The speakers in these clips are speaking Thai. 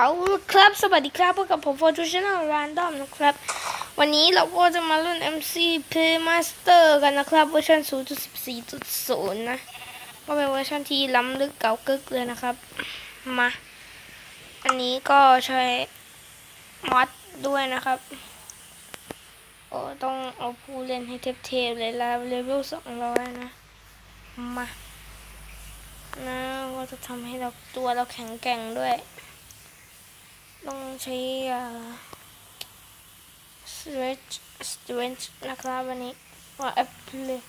เอาครับ สวัสดีครับพบกับผมโฟร์จูชแนลรานดอมนะครับ วันนี้เราก็จะมาเล่น MC Play Master กันนะครับ เวอร์ชัน0.14.0 นะ ก็เป็นเวอร์ชันที่ล้ำลึกเก่ากึกเลยนะครับ มา อันนี้ก็ใช้มอดด้วยนะครับ โอ้ต้องเอาผู้เล่นให้เทพๆเลยล้วเลเวล200 นะ มานะก็จะทำให้เราตัวเราแข็งแกร่งด้วย ต้องใช้ stretch stretch นะครับวันนี้ว่าแอปเลย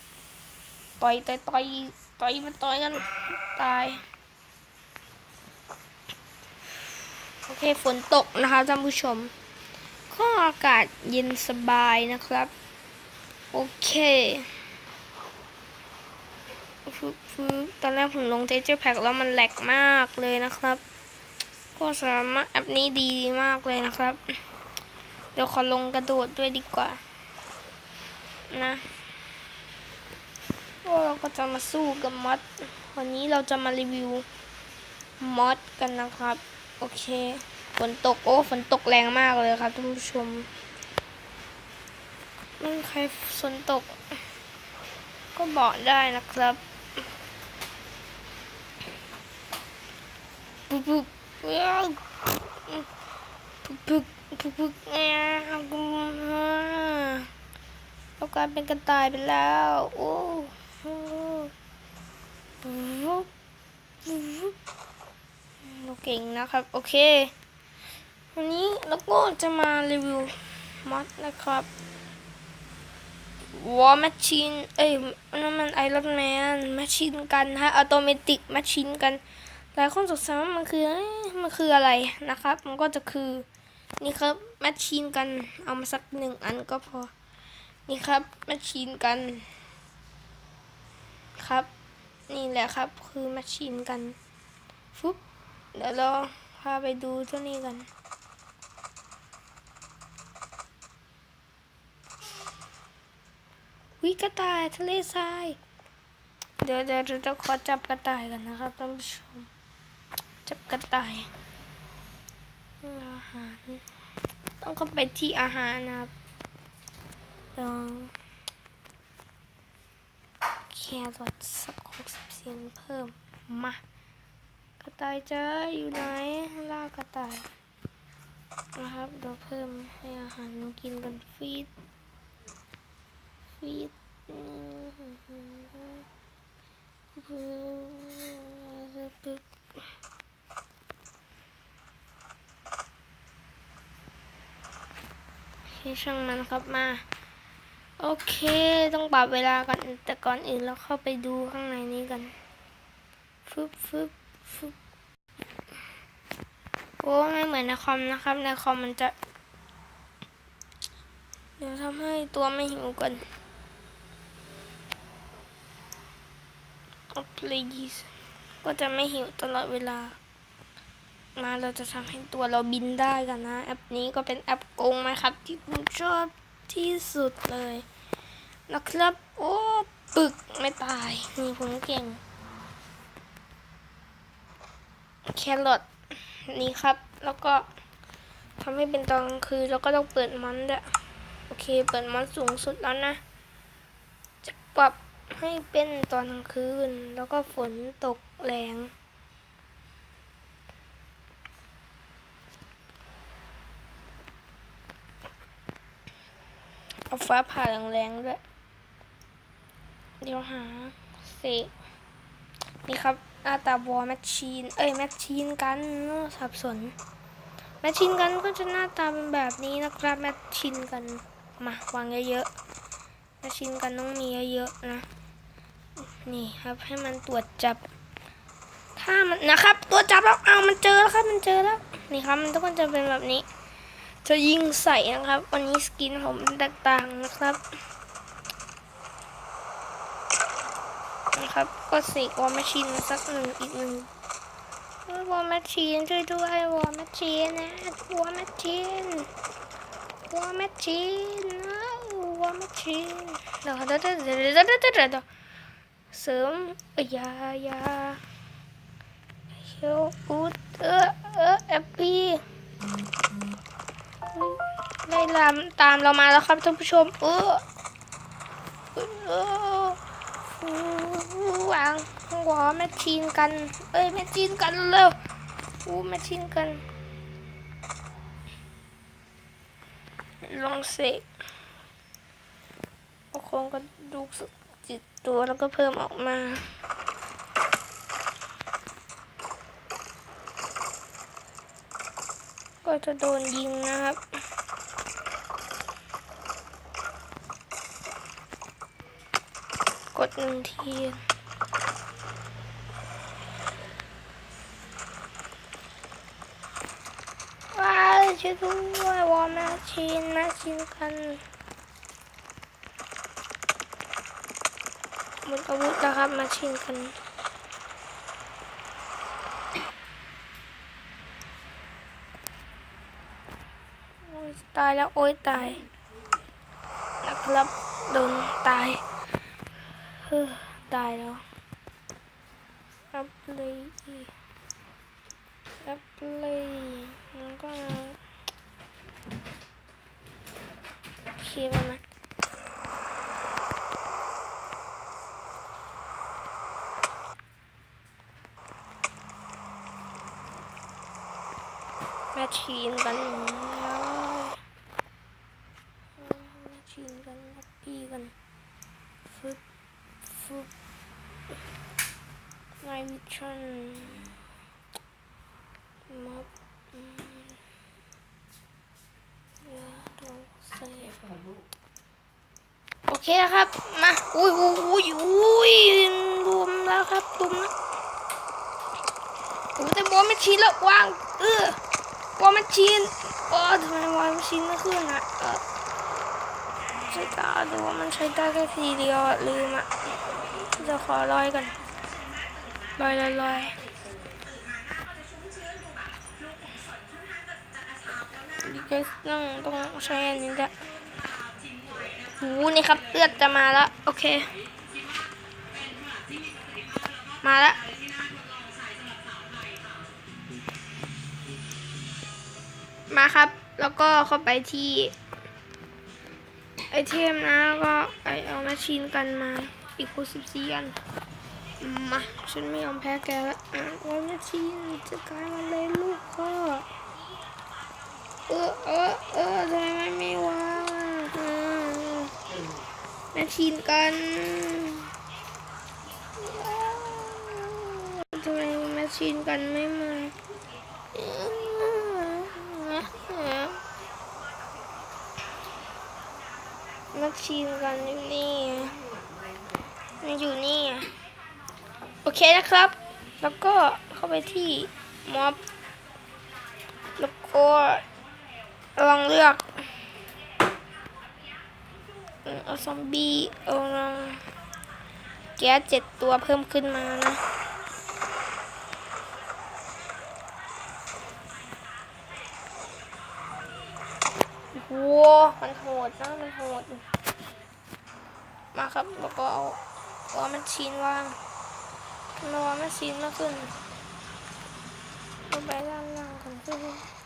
ต่อยต่อยต่อยต่อยมาต่อยกันตาย โอเคฝนตกนะคะท่านผู้ชม ก็อากาศเย็นสบายนะครับ โอเคฟึบฟึบตอนแรกผมลงเทเจอร์แพ็กแล้วมันแหลกมากเลยนะครับ ก็สามารถแอปนี้ดีมากเลยนะครับ เดี๋ยวขอลงกระโดดด้วยดีกว่า นะก็เราก็จะมาสู้กับมอดวันนี้เราจะมารีวิวมอดกันนะครับ โอเค ฝนตก โอ้ ฝนตกแรงมากเลยครับท่านผู้ชมไม่ใครฝนตก ก็บอกได้นะครับปุ๊บปุ๊บ ว้าวปุ๊บปุ๊บปุ๊บปุ๊บแอบเรากลายเป็นกระต่ายไปแล้ว โอ้โหปุ๊บปุ๊บเราเก่งนะครับ โอเค วันนี้เราก็จะมารีวิวมอดนะครับวอร์แมชชีนเอ้ยนั่นมันไอรอนแมนแมชชีนกันฮะอัตโนมัติแมชชีนกัน หลายคนสงสัยว่ามันคือมันคืออะไรนะครับ มันก็จะคือนี่ครับแมชชีนกันเอามาสักหนึ่งอันก็พอ นี่ครับแมชชีนกัน ครับ นี่แหละครับคือแมชชีนกันฟุ๊บเดี๋ยวเราพาไปดูเจ้านี้กัน วิกระต่ายทะเลทราย เดี๋ยวเดี๋ยวเราจะขอจับกระต่ายกันนะครับท่านผู้ชม จับกระต่ายอาหารต้องเข้าไปที่อาหารนะครับลองแครอทสักหกสิบเซนเพิ่มมากระต่ายเจะอยู่ไหนล่ากระต่ายนะครับเดี๋ยวเพิ่มให้อาหารกินกันฟีดฟีดปึ๊บ คช่างมันครับมา โอเค ต้องปรับเวลากันแต่ก่อนอื่นเราเข้าไปดูข้างในนี้กันฟึบฟึบฟึบโอ้ไม่เหมือนในคอมนะครับ ในคอมมันจะ เดี๋ยวทำให้ตัวไม่หิวก่อน please ก็จะไม่หิวตลอดเวลา มาเราจะทำให้ตัวเราบินได้กันนะ แอปนี้ก็เป็นแอปโกงไหมครับ ที่ผมชอบที่สุดเลยนะครับ โอ้ปึกไม่ตาย นี่ผมเก่ง แครอทนี่ครับ แล้วก็ทำให้เป็นตอนกลางคืนแล้วก็ต้องเปิดมอนด้วยโอเค เปิดมอนสูงสุดแล้วนะ จะปรับให้เป็นตอนกลางคืน แล้วก็ฝนตกแรง เอาฟ้าผ่าแรงๆด้วย เดี๋ยวหาเสกนี่ครับหน้าตาวอลแมชชีน เอ้ยแมชชีนกันนอะสับสน แมชชีนกันก็จะหน้าตาเป็นแบบนี้นะครับแมชชีนกันมาวางเยอะๆแมชชีนกันต้องมีเยอะๆนะ นี่ครับให้มันตรวจจับ ถ้ามันนะครับ ตัวจับแล้วเอามันเจอแล้วครับมันเจอแล้ว นี่ครับมันต้องจะเป็นแบบนี้ จะยิงใส่นะครับ วันนี้สกินผมแตกต่างนะครับ นะครับ ก็เสกวอลแมชชีนสักหนึ่งอีกหนึ่งวอลแมชชีนช่วยด้วยวอลแมชชีนนะวอลแมชชีนวอลแมชชีนนะวอลแมชชีนเดี๋ยวเดี๋ยวเดี๋ยวเดี๋ยวเดี๋ยวเดี๋ยวเดี๋ยวเสริมเอ้ยอยาอยาเฮลอุดเออเออแอปปี้ามตามเรามาแล้วครับท่านผู้ชม เออเออวางหัวแมชชีนกัน เอ้ยแมชชีนกันเร็วอู้แมชชีนกัน ลองเสกเอาโครงกระดูกจิตตัวแล้วก็เพิ่มออกมาก็จะโดนยิงนะครับ กหนึ่งทีว้าช่วยด้วยวอร์แมชชีนมชชีนกันหมดอาวุธแล้วครับมชชีนกันตายแล้วโอ้ยตายนะครับโดนตาย ตายแล้วอัพเลยอัพเลยมันก็โอเคประมแมชชีนกันแล้วแมชชีนกันล็อบบี้กันฟึบฟึบไนวิ ชั่นม็อบอืมเดี๋ยวดูเซฟโอเคครับ มา อุ้ยอุ้ยอุ้ยอุ้ยรวมแล้วครับรวมแล้วโอ้แต่บอลไม่ชีนแล้ววาง เออวอลแมชชีนเออทำไมวอลแมชชีนไม่ขึ้นอะเออใช้ตาดูว่ามันใช้ได้แค่ทีเดียวลืมอะจะขอลอยกัน ลอยลอยลอยดีเกสต้องต้องใช้อันนี้แหละหูนี่ครับเลือดจะมาแล้ว โอเค มาแล้วมาครับ แล้วก็เข้าไปที่ไอเทมนะ แล้วก็ไอเอาแมชชีนกันมาอีกคูสิบสี่อัน มาฉันไม่ยอมแพ้แกแล้วอะว่าแมชชีนจะกลายมาเลยลูกพ่อเออเออเออทำไมไม่ไม่วางอะเออแมชชีนกันทำไมแมชชีนกันไม่มาแมชชีนกันอยู่นี่มันอยู่นี่ เคนะครับ แล้วก็เข้าไปที่ม็อบ แล้วก็ลองเลือกเอาซอมบี้เอาลองแก๊สเจ็ดตัวเพิ่มขึ้นมานะโว้มันโหดนะมันโหด มาครับ แล้วก็เอาเอามันชีนวาง ทำไมวางมันชีนมากขึ้นเอาไปล่างๆกันขึ้นไฟเออ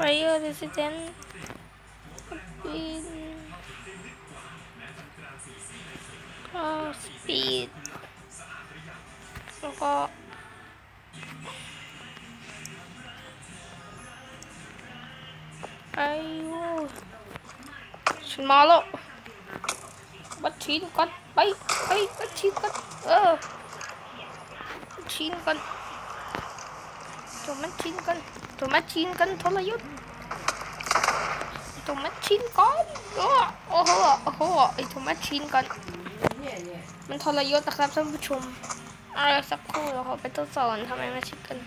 ร์ดิสเทนปีนก็สปีดแล้วก็ไอ้โว้ฉันมาแล้วบัดชีนกันไปไปบัดชีนกันเออบัดชีนกันตัวมันชีนกัน ตัวมันชีนกันทรยศตัวมันชีนกันเออโอ้โหโอ้โหไอ้ตัวมันชีนกันมันทรยศนะครับท่านผู้ชมเอาละสักครู่เราขอไปทดสอบทำไมมาชิดกัน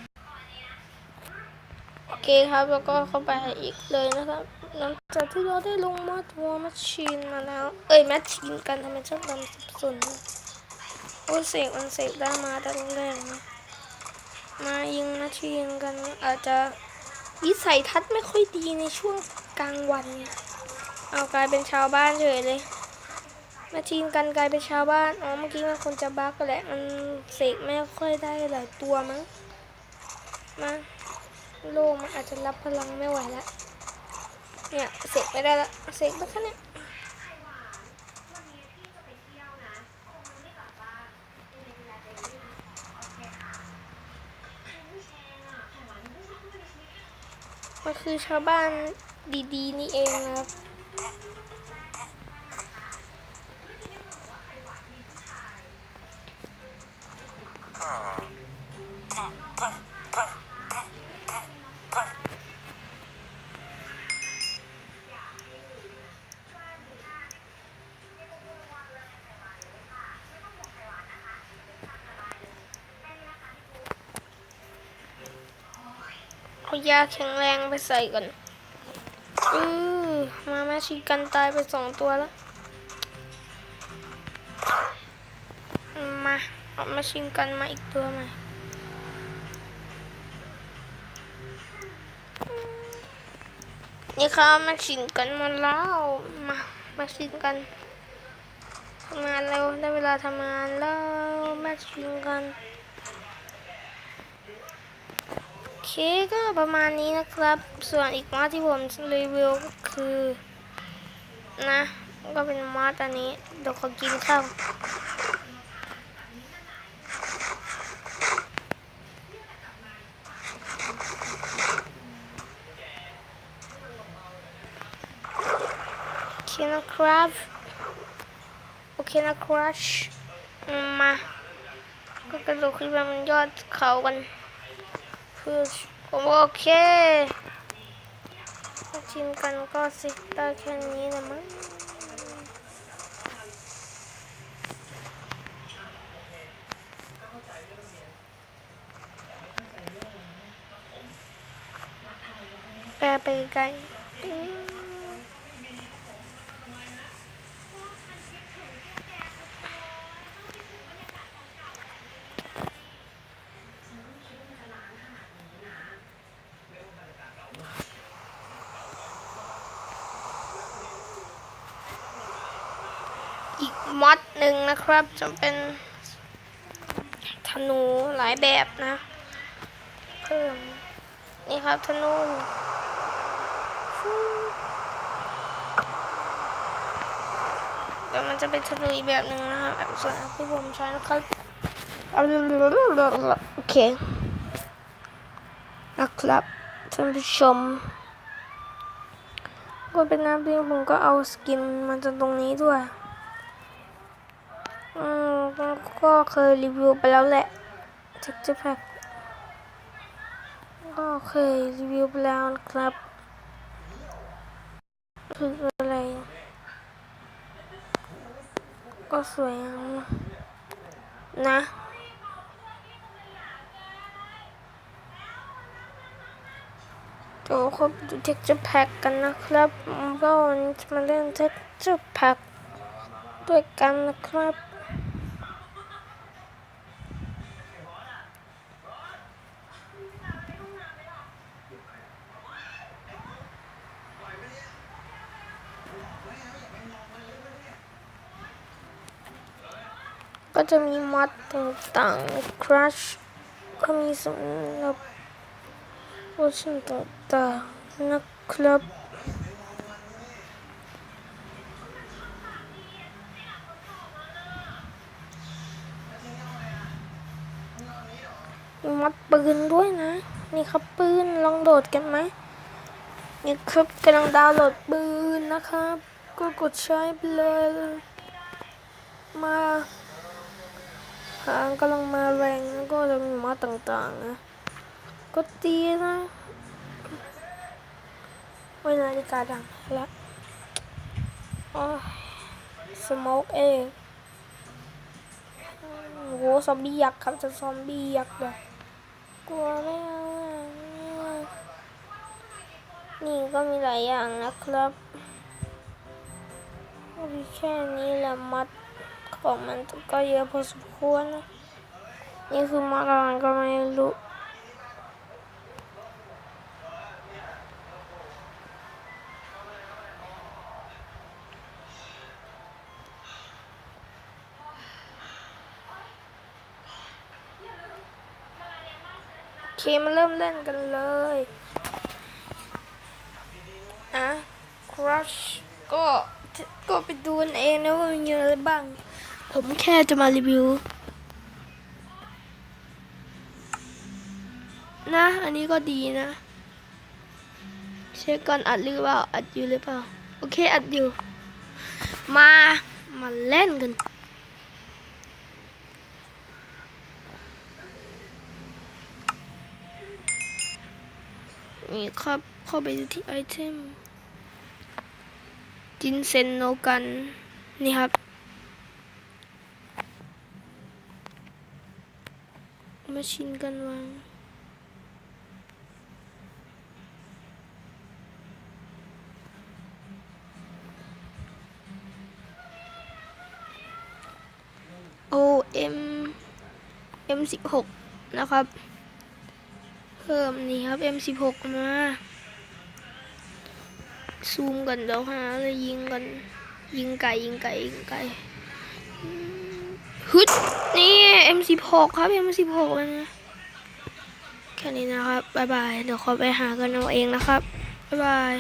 โอเคครับแล้วก็เข้าไปอีกเลยนะครับหลังจากที่เราได้ลงมาตัวแมชชีนมาแล้ว เอ้ยแมชชีนกันทำไมชอบทำสับสนโอ้เสกมันเสกได้มาแต่แรกนะ มายิงแมชชีนกันอาจจะวิสัยทัศน์ไม่ค่อยดีในช่วงกลางวัน เอากลายเป็นชาวบ้านเฉยเลยมชชีนกันกลายเป็นชาวบ้านอ๋อเมื่อกี้มันคนจะบั๊กก็แหละมันเสกไม่ค่อยได้หลายตัวมั้งมาโลกมันอาจจะรับพลังไม่ไหวแล้วเนี่ยเสกไม่ได้ละเสกไปแค่เนี้ ก็คือชาวบ้านดีๆ นี่เองนะครับ ยาแข็งแรงไปใส่ก่อนอือมาแม่ชีกันตายไปสองตัวแล้ว มาเอามาชิงกันมาอีกตัวใหม่นี่ครับมาชิงกันมาแล้ว มา มาชิงกันทำงานเร็วได้เวลาทำงานแล้วมาชิงกัน โอ เคก็ประมาณนี้นะครับ ส่วนอีกมอดที่ผมรีวิวก็คือนะ ก็เป็นมอดอันนี้เดี๋ยวขอกินข้าวโอเคนะครับ โอเคนะครับมา ก็กระโดดขึ้นไปบนยอดเขากัน คือผมโอเคมาชิมกันก็สิได้แค่นี้นะมั้งแปลไปไกล มอดหนึ่งนะครับจะเป็นธนูหลายแบบนะ เพิ่ม นี่ครับธนูฟูแล้วมันจะเป็นธนูอีกแบบหนึ่งนะครับแบบส่วนที่ผมใช้นะครับโอเคนะครับท่านผู้ชมก็เป็นน้ำที่ผมก็เอาสกินมาจากตรงนี้ด้วย อืม ก็เคยรีวิวไปแล้วแหละเท็กเจอร์แพ็ก็เคยรีวิวไปแล้วนะครับคืออะไร ก็สวยงามนะ เดี๋ยวเขาไปดู texture pack กันนะครับก็วันนี้จะมาเล่น texture pack ด้วยกันนะครับ จะมีมัดต่างๆ crush ก็มีสำหรับเวอร์ชันต่างๆนะครับมัดปืนด้วยนะ นี่ครับปืนลองโหลดกันไหมนี่ครับกำลังดาวน์โหลดปืนนะครับ ก็กดใช้ไปเลยมา หางกำลังมาแรงแล้วก็จะมีมัดต่างๆนะก็ตีนะเวลาฬิกาดังแล้วสโมกเองโหซอมบี้ยักษ์ครับจะซอมบี้ยักษ์เลยกลัวไม่เอาอะนี่ก็มีหลายอย่างนะครับมีแค่นี้แหละมัด ของมันก็เยอะพอสมควร นี่คือมัดอรก็ไม่รู้เคมาเริ่มเล่นกันเลยอะ crush ก็ก็ไปดูเองนะว่ามีอะไรบ้าง ผมแค่จะมารีวิว นะ อันนี้ก็ดีนะ เช็คก่อนอัดหรือเปล่า อัดอยู่หรือเปล่า โอเค อัดอยู่ มา มาเล่นกันนี่ครับเข้าไปดูที่ไอเทมจินเซนโนกัน นี่ครับาชินกันวาง O M M สิบหกนะครับ เพิ่มนี่ครับ M สิบหกมา ซูมกันเดี๋ยวหาเลยยิงกัน ยิงไก่ยิงไก่ยิงไก่ ฮึดนี่ M สิบหกครับ M สิบหกเลยนะแค่นี้นะครับ บ๊ายบาย เดี๋ยวขอไปหากันเอาเองนะครับ บ๊ายบาย